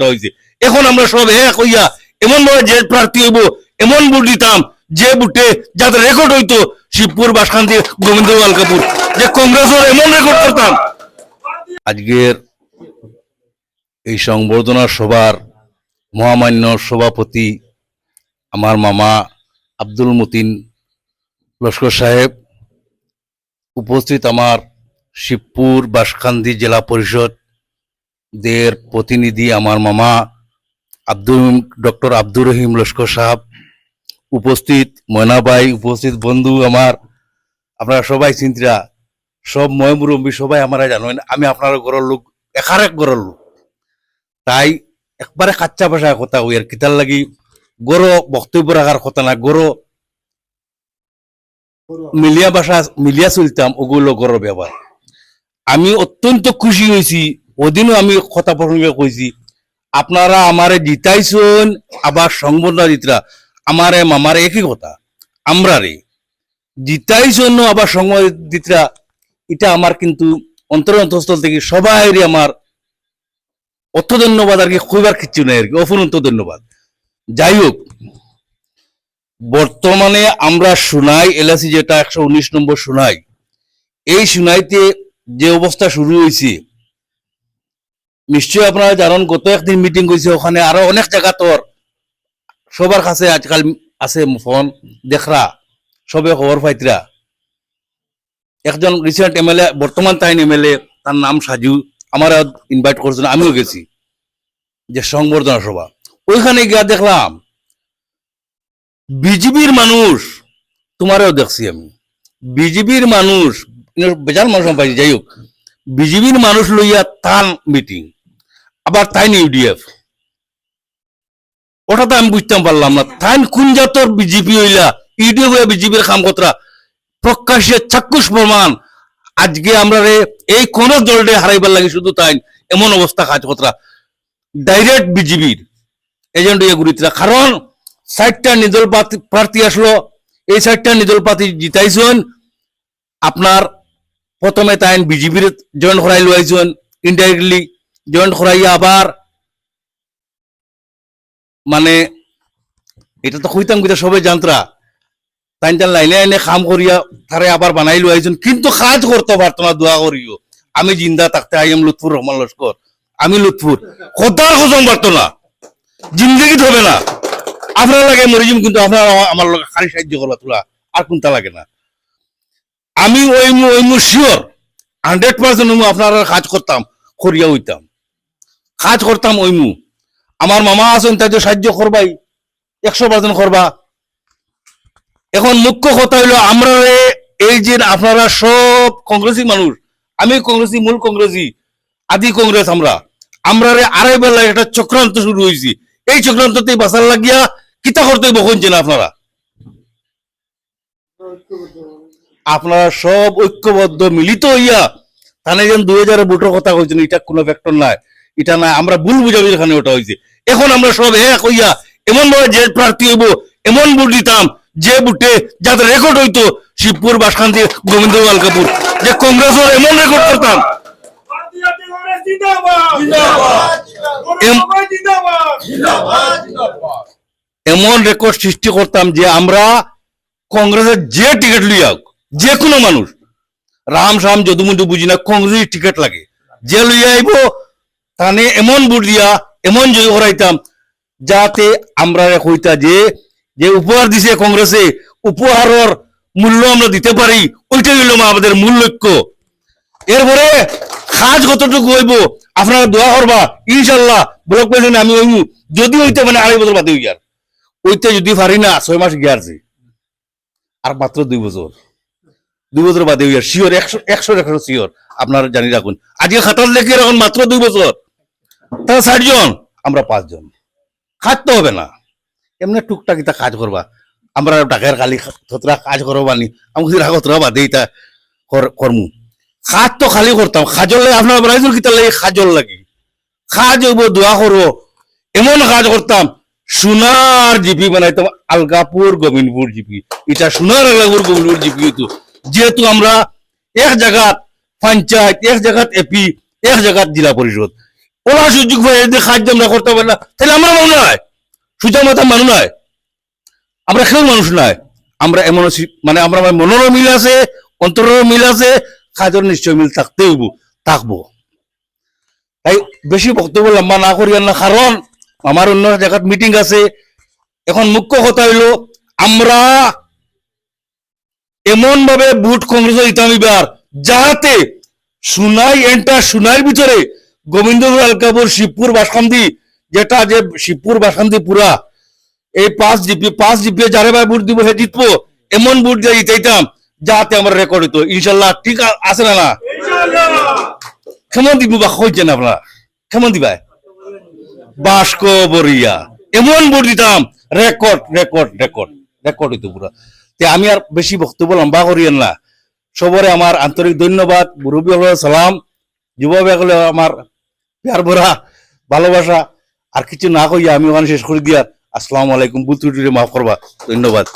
ভোটটা হয়েছে। এখন আমরা সব এক হইয়া এমন ভাবে যে প্রার্থী হইব, এমন ভোট দিতাম, যে বুটে যাদের রেকর্ড হইতো, শিবপুর বাসখান্তি গোবিন্দ কাপুর যে কংগ্রেসের এমন রেকর্ড করতাম। আজকের এই সংবর্ধনা সভার মহামান্য সভাপতি আমার মামা আব্দুল মতিন লস্কর সাহেব, উপস্থিত আমার শিবপুর বাসখান্দি জেলা পরিষদ দের প্রতিনিধি আমার মামা আব্দুল, ডক্টর আব্দুর রহিম লস্কর সাহেব। উপস্থিত ময়নাবাই উপস্থিত বন্ধু আমার। আপনারা সবাই চিন্তা সব ময় মুরব্বী সবাই আমরা জানেন, আমি আপনার ঘরের লোক একার এক ঘরের লোক। তাই একবারে কাচ্চা ভাষায় কথা হই আর কিতার লাগি গরো বক্তব্য রাখার কথা না, গরো মিলিয়া ভাষা, মিলিয়া চলতাম, ওগুলো গরো ব্যবহার। আমি অত্যন্ত খুশি হয়েছি ওদিনও আমি কথা প্রসঙ্গে কইছি, আপনারা আমারে জিতাইছেন, আবার সংবর্ধনা দিতরা আমারে মামারে একই কথা আমরা রে জিতাইছেন, আবার সংবর্ধনা দিতরা এটা আমার কিন্তু অন্তর অন্তঃস্থল থেকে সবাই আমার অর্থ ধন্যবাদ আর কি কইবার কিচ্ছু নাই আর কি, অফুরন্ত ধন্যবাদ। যাই হোক, বর্তমানে আমরা শুনাই এলআসি যেটা একশো উনিশ নম্বর শুনাই এই শুনাইতে যে অবস্থা শুরু হয়েছে নিশ্চয়ই আপনারা জানেন, গত একদিন মিটিং হয়েছে ওখানে আরও অনেক জায়গা তোর। সবার কাছে আজকাল আছে ফোন, দেখরা, সবে খবর পাইতরা। একজন রিসেন্ট এমএলএ বর্তমান তাইন এমএলএ তার নাম সাজু আমার ইনভাইট করছেন আমিও গেছি, যে সংবর্ধনা সভা। ওইখানে গিয়া দেখলাম বিজেপির মানুষ, তোমারও দেখছি আমি। বিজেপির মানুষ বেজার মানুষ যাই হোক বিজেপির মানুষ লইয়া তান মিটিং আবার তাই ইউডিএফ ওটা তো আমি বুঝতাম পারলাম না। তাই কোন জাতর বিজেপি হইলা? ইউডিএফ হইয়া বিজেপির খাম কতরা প্রকাশ্যে চাক্ষুষ প্রমাণ। আজকে আমরা রে এই কোন দলটে হারাইবার লাগে শুধু তাই এমন অবস্থা কাজ কতরা ডাইরেক্ট বিজেপির এজেন্ট ইয়ে গুরিতরা কারণ ষাটটা নিদল প্রার্থী- আসলো। এই ষাটটা নিদল প্রার্থী জিতাইছেন। আপনার প্রথমে তাই বিজেপির জয়েন করাই লইছেন ইনডাইরেক্টলি জয়েন্ট করাইয়া আবার মানে এটা তো কইতাম কিতা সবাই জানতরা তাই তার লাইনে লাইনে কাম করিয়া তারে আবার বানাই লইছেন কিন্তু কাজ করতে পারতো না দোয়া করিও। আমি জিন্দা থাকতে আই এম লুৎফুর রহমান লস্কর। আমি লুৎফুর। কথার খোঁজম পারতো না জিন্দগিত হবে না। আপনার লাগে মরিজিম কিন্তু আপনার আমার লগে খালি সাহায্য করবা তোলা। আর কোনটা লাগে না। আমি ওই ওই শিওর হান্ড্রেড পার্সেন্ট আপনার কাজ করতাম, করিয়া হইতাম। কাজ করতাম ওই মু আমার মামা আছেন তাই সাহায্য করবাই। একশো পার্সেন্ট করবা। এখন মুখ্য কথা হইল, আমরা এই যে আপনারা সব কংগ্রেসি মানুষ, আমি কংগ্রেসি, মূল কংগ্রেসি, আদি কংগ্রেস আমরা। আমরা রে আড়াই বেলা একটা চক্রান্ত শুরু হয়েছি এই চক্রান্ততে বাঁচার লাগিয়া কিতা করতে বকছেন আপনারা? আপনারা সব ঐক্যবদ্ধ, মিলিত হইয়া তাহলে যেন দুই হাজার ভোটের কথা কইছেন, এটা কোনো ফ্যাক্টর নাই। এটা না, আমরা ভুল বুঝাবি এখানে ওটা হয়েছে। এখন আমরা সব এক হইয়া এমন ভাবে যে প্রার্থী হইব, এমন ভোট দিতাম, যে বুটে যাদের রেকর্ড হইতো, শিবপুর বাসখান্তি গোবিন্দ কাপুর যে কংগ্রেসের এমন রেকর্ড করতাম। কংগ্রেস এমন রেকর্ড সৃষ্টি করতাম যে আমরা কংগ্রেসের যে টিকিট লইয়া যে কোনো মানুষ, রাম সাম যদুমুদু বুঝি না কংগ্রেসের টিকিট লাগে। যে লইয়া আইব তানে এমন বুট দিয়া, এমন জয় করাইতাম যাতে আমরা কইতা যে যে উপহার দিছে কংগ্রেসে উপহারের মূল্য আমরা দিতে পারি, ওইটাই হইল আমাদের মূল লক্ষ্য। এরপরে কাজ কতটুকু হইব, আপনারা দোয়া করবা ইনশাল্লাহ ব্লক প্রেসিডেন্ট আমি হইমু, যদি হইতে মানে আড়াই বছর বাদে হইয়ার ওইতে যদি পারি না, ছয় মাস গিয়ারছে। আর মাত্র দুই বছর। দুই বছর বাদে হইয়ার শিওর একশো একশো একশো শিওর আপনারা জানি রাখুন। আজকে খাতার লেখে এখন মাত্র দুই বছর। তারা ষাট জন। আমরা পাঁচজন খাটতে হবে না। এমনি টুকটাক ইতা কাজ করবা। আমরা ডাকের কালি থতরা কাজ করব বানি আমি রাগতরা বাদে ইতা কর- করমু। খাজ তো খালি করতাম। খাজল লাগে, আপনার বানাইছিল কিতা লাগে খাজল লাগে। খাজ হইব, দোয়া করব। এমন কাজ করতাম, সোনার জিপি বানাইতাম, আলগাপুর গোবিন্দপুর জিপি। এটা সোনার আলগাপুর গোবিন্দপুর জিপি হইতো। যেহেতু আমরা এক জায়গাত পঞ্চায়েত, এক জায়গাত এপি, এক জায়গাত জেলা পরিষদ। ওরা সুযোগ খাদ্য আমরা করতে পারি না। তাহলে আমরা মানুষ নয়। মানুষ নয়। আমরা কেউ মানুষ নয়? আমরা এমন মানে আমরা মনেরও মিল আছে, অন্তরেরও মিল আছে নিশ্চয় মিল থাকব। তাই বেশি বক্তব্য লম্বা না করি না, কারণ আমার অন্য জায়গাত মিটিং আছে। এখন মুখ্য কথা হইল, আমরা এমন ভাবে বুট কংগ্রেস দিতাম এবার যাহাতে সুনাই এন্টার সুনাইয়ের ভিতরে গোবিন্দপুর আলকাপুর শিবপুর বাসকান্দি যেটা যে শিবপুর বাসকান্দি পুরা। এই পাঁচ জিপি পাঁচ জিপি যারে ভাই বুট দিব হে জিতবো। এমন বুট দিয়ে জিতাইতাম যাতে আমার রেকর্ড হইতো। ইনশাল্লাহ ঠিক আছে না না? কেমন দিব বা কইছেন আপনারা? কেমন দিবা বাস্ক বরিয়া এমন বুট দিতাম রেকর্ড রেকর্ড রেকর্ড রেকর্ড হইতো পুরা। তে আমি আর বেশি বক্তব্য লম্বা করিয়েন না। সবরে আমার আন্তরিক ধন্যবাদ। মুরব্বী সালাম। যুবক হলে আমার প্যার ভরা ভালোবাসা আর কিছু না কইয়া আমি ওখানে শেষ করে দিয়া। আসসালামু আলাইকুম ত্রুটি মাফ করবা, ধন্যবাদ।